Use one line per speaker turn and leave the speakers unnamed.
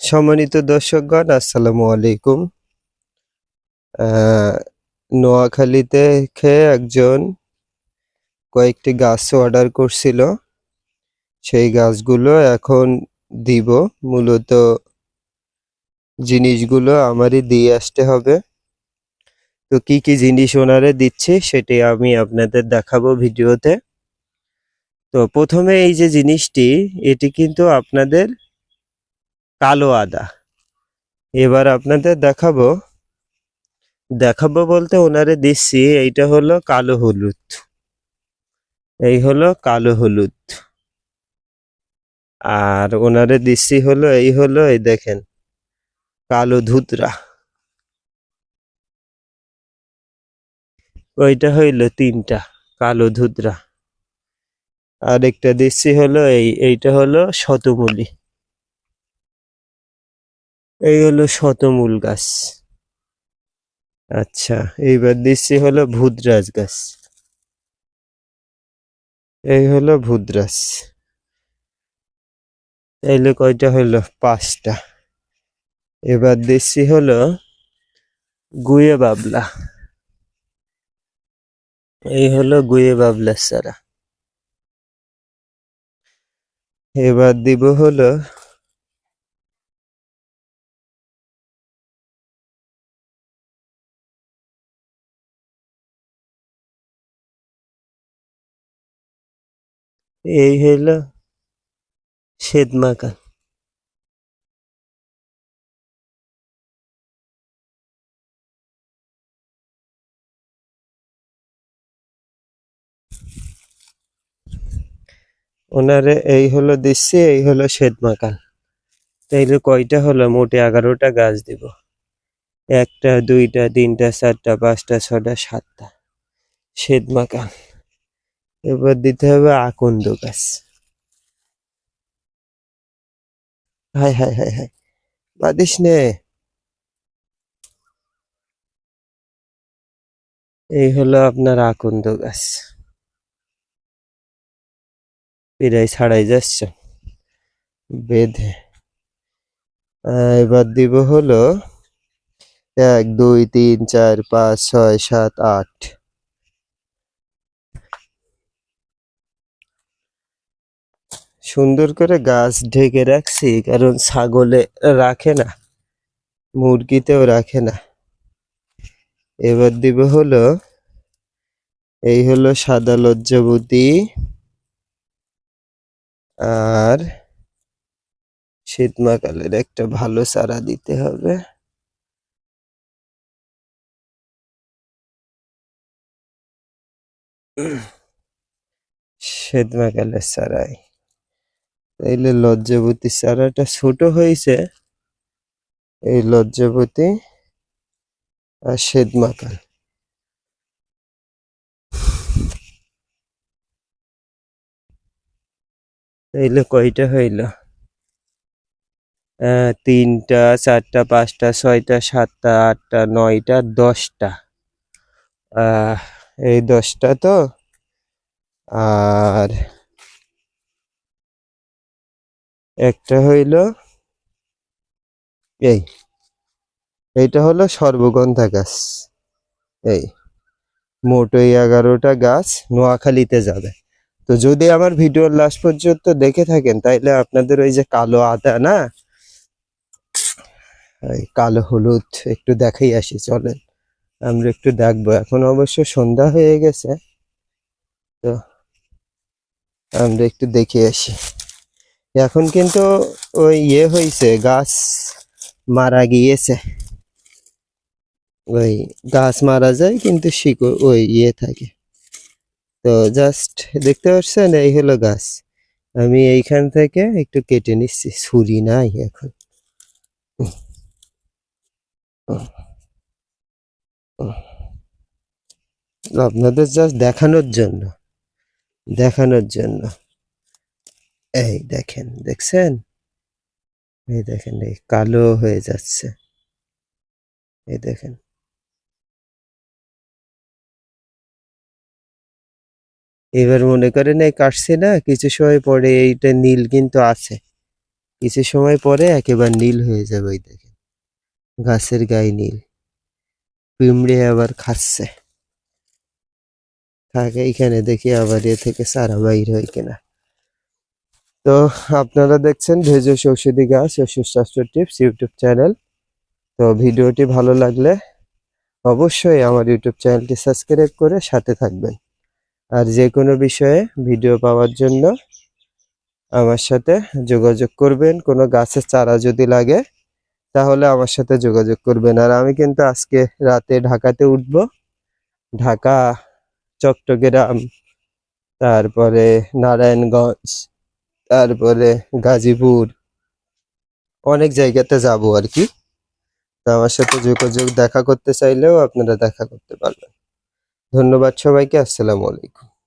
সম্মানিত দর্শকগণ, আসসালামু আলাইকুম। নোয়াখালীতে খেয়ে একজন কয়েকটি গাছ অর্ডার করছিল। সেই গাছগুলো এখন দিব। মূলত জিনিসগুলো আমারই দিয়ে আসতে হবে। তো কি কি জিনিস ওনারে দিচ্ছি সেটি আমি আপনাদের দেখাবো ভিডিওতে। তো প্রথমে এই যে জিনিসটি, এটি কিন্তু আপনাদের কালো আদা। এবার আপনাদের দেখাবো। দেখাবো বলতে ওনারে দিচ্ছি, এইটা হলো কালো হলুদ। এই হলো কালো হলুদ। আর ওনারে দিচ্ছি হলো, এই হলো, এই দেখেন, কালো ধুতরা। ওইটা হইল তিনটা, কালো ধুতরা। আর একটা দিচ্ছি হলো, এই, এইটা হলো শতমূলী। এই হলো শতমূল গাছ। আচ্ছা এইবার দিচ্ছি হলো ভুদ্রাজ গাছ। এই হলো ভুদ্রাজ এইলে কয়টা হলো? পাঁচটা। এবার দিচ্ছি হলো গুয়ে বাবলা। এই হলো গুয়ে বাবলা সারা এবার দিব হলো এই হলো শ্বেত মাকা ওনারে এই হলো দিচ্ছি, এই হলো শ্বেত মাকাল তাইলে কয়টা হলো? মোটে এগারোটা গাছ দিব। একটা, দুইটা, তিনটা, চারটা, পাঁচটা ছটা সাতটা। শ্বেত মাকাল এবার দিতে হবে আকন্দ গাছ। হাই হাই হাই হাই বাদিস নে। এই হলো আপনার আকন্দ গাছ। পিরাই ছাড়াই যাচ্ছে? বেঁধে। এবার দিব হলো এক, দুই, তিন, চার, পাঁচ, ছয়, সাত, আট। সুন্দর করে গাছ ঢেকে রাখছি, কারণ ছাগলে রাখে না, মুরগিতেও রাখে না। এবার দিব হলো, এই হলো সাদা লজ্জাবতী আর শীতমাকালের একটা ভালো চারা দিতে হবে। শীতমাকালের চারাই তাইলে লজ্জাবতী চারাটা ছোট হয়েছে। এই লজ্জাবতী আর শ্বেত শ্বেতমাকাল তাইলে কয়টা হইল? তিনটা, চারটা, পাঁচটা, ছয়টা, সাতটা, আটটা, নয়টা, দশটা। এই দশটা তো। আর একটা হইল এই, এইটা হলো সর্বগন্ধা গাছ। এই, মোট এগারোটা গাছ নোয়াখালীতে যাবে। তো যদি আমার ভিডিওর লাস্ট পর্যন্ত দেখে থাকেন, তাইলে আপনাদের ওই যে কালো আদা না? কালো হলুদ একটু দেখাই আসি, চলেন। আমরা একটু দেখব। এখন অবশ্য সন্ধ্যা হয়ে গেছে, তো আমরা একটু দেখে আসি। এখন কিন্তু ওই ইয়ে হয়েছে গাছ মারা গিয়েছে। ওই গাছ মারা যায় কিন্তু শিকড় ওই ইয়ে থাকে। তো জাস্ট দেখতে পাচ্ছেন, এই হলো গাছ। আমি এইখান থেকে একটু কেটে নিচ্ছি, ছুরি নাই এখন। আপনাদের জাস্ট দেখানোর জন্য দেখানোর জন্য। এই দেখেন, দেখছেন? এই দেখেন, এই কালো হয়ে যাচ্ছে। এই দেখেন। এবার মনে করেন এই কাটছে না, কিছু সময় পরে এইটা নীল কিন্তু আছে। কিছু সময় পরে একেবারে নীল হয়ে যাবে, ওই দেখেন। গাছের গায়ে নীল। পিমড়ে আবার খাচ্ছে। থাকে এখানে দেখি আবার এ থেকে সারা বাইর হয় কিনা। তো আপনারা দেখছেন ভেজস ঔষধি গাছ ও সুস্বাস্থ্য টিপস ইউটিউব চ্যানেল। তো ভিডিওটি ভালো লাগলে অবশ্যই আমার ইউটিউব চ্যানেলটি সাবস্ক্রাইব করে সাথে থাকবেন। আর যে কোনো বিষয়ে ভিডিও পাওয়ার জন্য আমার সাথে যোগাযোগ করবেন। কোনো গাছের চারা যদি লাগে, তাহলে আমার সাথে যোগাযোগ করবেন। আর আমি কিন্তু আজকে রাতে ঢাকাতে উঠব। ঢাকা, চট্টগ্রাম, তারপরে নারায়ণগঞ্জ তারপরে গাজীপুর, অনেক জায়গাতে যাব আর কি। আমার সাথে যোগাযোগ দেখা করতে চাইলেও আপনারা দেখা করতে পারবেন। ধন্যবাদ সবাইকে, আসসালামু আলাইকুম।